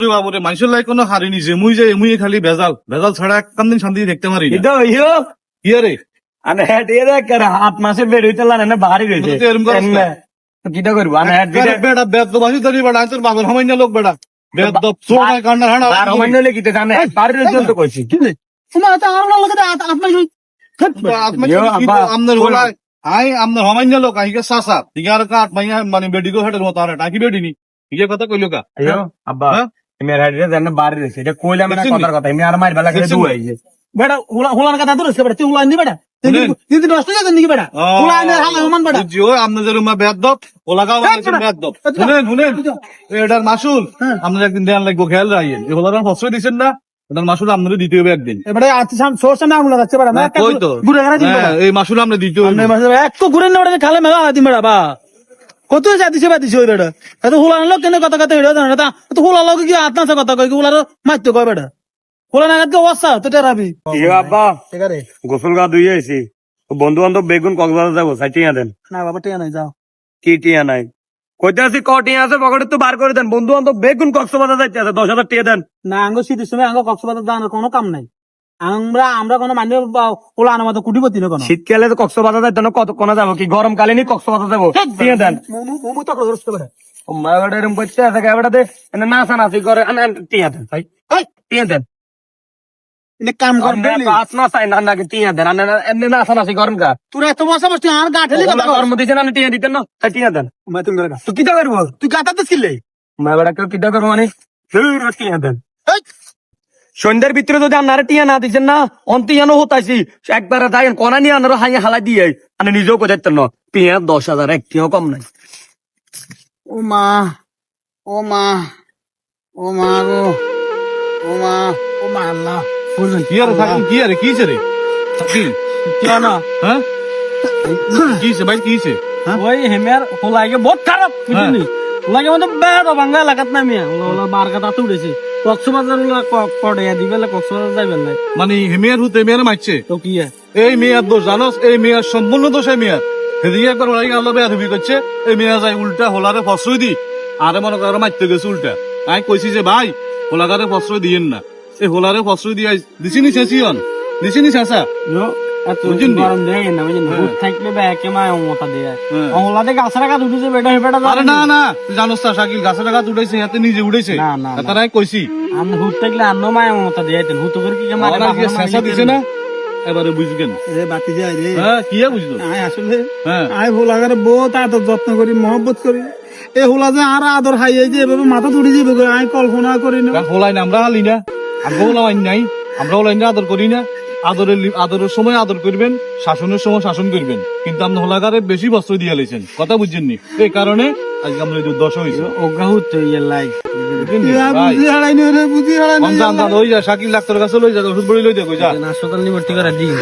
বাবুরে মানুষের লাই কোনো হারি নিছে মুই যে মুই খালি ভেজাল। ভেজাল ছাড়া একদম দিন শান্তি দেখতে পারি না। হইও কি আনে হেড এর করে হাত মাসে বের হইতে লানে না বাড়ি রইছে। তুই তো এরম করিস না। এমনে। কিটা করব? আনে হেড দিতে বেটা বেদ তো বাসি ধরি বেটা তোর বাবার হমাইন্য লোক বেটা বেদ তো চোর নাই কান্না হানা আর হমান্য লে কিতে জানে বাড়ি রইছে তো কইছি তোমার তো আর লাগে আত্মা ইয়ো, আব্বা, আমনের আই আমনের হমাইন্য লোক আইকে সাসা। ঠিক আর কাট মাইয়া মানে বেডিগো হেডের মতো আর টাকি বেডি নি? ইয়ে কথা কইলো কা? আব্বা। হ্যাঁ? জানে বাড়ি এটা কইলাম না? কথার কথা আমি আর মাইর বেলা করে দেখছিস নি? দুয়াই যে বেটা হুলা হুলার কথা ধরেছে বেটা তুই হুলান নি বেটা? তুই তুই নষ্ট যাচ্ছেন নাকি বেটা? হুলান হালা হুমান বেটা। বুঝছি ও আমনে যে রুমা বেদ দপ ওলাগাও এই বেটা। বেদ দপ শুনেন শুনেন। এটার মাসুল হ্যাঁ। একদিন লাগবো খেয়াল রাখেন। এই হোলার ফসল দিছেন না এটার মাসুল আপনাদের দিতে হবে একদিন। এবারে সাম যাচ্ছে বেটা না? হ্যাঁ, কই তো? ঘুরে গেলে দিন হ্যাঁ, এই মাসুল আমরা দিতে হবে। আমনে মাসে এক তো ঘুরে না খালে মেলা দিন বেটা বা। কত যা দিছে বা দিছে ওই বেটা এত হুলান লোক কেন কথা কথা হেড়ে জানা তা? তো হুলা লোক কি আত্মা কথা কই কি হুলার মারতে কয় বেটা হুলা নাগাদ কে ওয়াসা তো টেরাবি ঠিক গোসল গা ধুই আইছি। বন্ধু বান্ধব বেগুন কক্সবাজার যাব সাইটিয়া দেন। না বাবা টিয়া নাই যাও। কি টিয়া নাই? কইতে আছি ক টিয়া আছে পকেটে তো বার করে দেন। বন্ধু বান্ধব বেগুন কক্সবাজার যাইতে আছে দশ হাজার টিয়া দেন। না আঙ্গ শীতের সময় আঙ্গ কক্সবাজার যাওয়ার কোনো কাম নাই। আমরা আমরা কোনো মানুষ ওলা আনার মতো কুটিপতি না কোনো। শীতকালে তো কক্সবাজার যাইতে না কত কোনা যাব কি? গরমকালে নি কক্সবাজার যাব। টিয়া দেন। মোমো তো পারে মা করতে আছে নাচা নাচি করে। টিয়া দেন ভাই। টিয়া দেন। এনে কাম কর ডেলি পাঁচ মাস আই না নাকি টিয়া দেন। নাচা নাচি করেন গা। তোরা এত বসা বসতি আর গা ঠেলি কর্ম দিছেন আনে টিয়া দিতেন না? তাই টিয়া দেন। তুমি করে তো কিটা করব? তুই গাতাতে ছিলে মা এবারে কেউ কিটা করব মানে? টিয়া দেন। সন্ধ্যার ভিতরে যদি আপনারা টিয়া না দিচ্ছেন না অন্তিয়ানো হতাইছি। একবারে কনা নিয়ে আনারো হাই হালাই দিয়ে আনে নিজেও কোথায় না টিয়া দশ হাজার একটিও কম নাই। ও মা ও মা ও মা গো ও মা ও মা আল্লাহ। বুঝলেন কি আরে থাকেন কি আরে কি রে? কি কি না। হ্যাঁ? কি ভাই কি হইছে? ওই হেমের হোলাইকে বহুত খারাপ বুঝলি? হোলাইকে মানে বাঙ্গা লাগাত না মিয়া। ওলা ওলা বার উড়েছে। কক্সবাজার ওলা পড়ে দিবেলে কক্সবাজার যাইবেন নাই। মানে হেমিয়ার হুতে মেয়ের মারছে তো কি এই মেয়ার দোষ জানোস? এই মেয়ার সম্পূর্ণ দোষ এই মেয়ার সেদিকে একবার ওলাই আল্লাহ বেয়া ধুবি করছে। এই মেয়া যায় উল্টা হোলারে ফসরই দি। আরে মনে করো মারতে গেছে উল্টা। আমি কইছি যে ভাই হোলাগারে ফসরই দিয়েন না। এই হোলারে ফসরই দিয়ে দিছিনি শেষিয়ন দিছিনি শেষা হাতে নিজে উঠেছে। না, না, না। তারাই কইছি। আমি থাকলে আন্ন মায় মতা দিয়ে ভূত করে কি দিছে না? এবারে বুঝবেন। এ বাতি যায় রে হ্যাঁ কি বুঝলো আয় আসলে হ্যাঁ। হোলাগারে বহুত আদর যত্ন করি মহব্বত করি। এ হোলা যে আর আদর হাই এই যে এভাবে মাথা তুড়ি যাবে আয় কল্পনা করি না। হোলাই না আমরা আলি না। আমরা হোলাই নাই আমরা হোলাই না আদর করি না। আদরের আদরের সময় আদর করবেন শাসনের সময় শাসন করবেন। কিন্তু আপনি হোলাগারে বেশি বস্ত্র দিয়ে লেছেন। কথা বুঝছেননি এই কারণে আজকে আমরা এই দুর্দশা হয়েছে। অগ্রাহুত হতো লাই ওই যা শাকিল ডাক্তার কাছে লই যা ওষুধ বড়ি লই যা হাসপাতাল নিয়ে করা দিই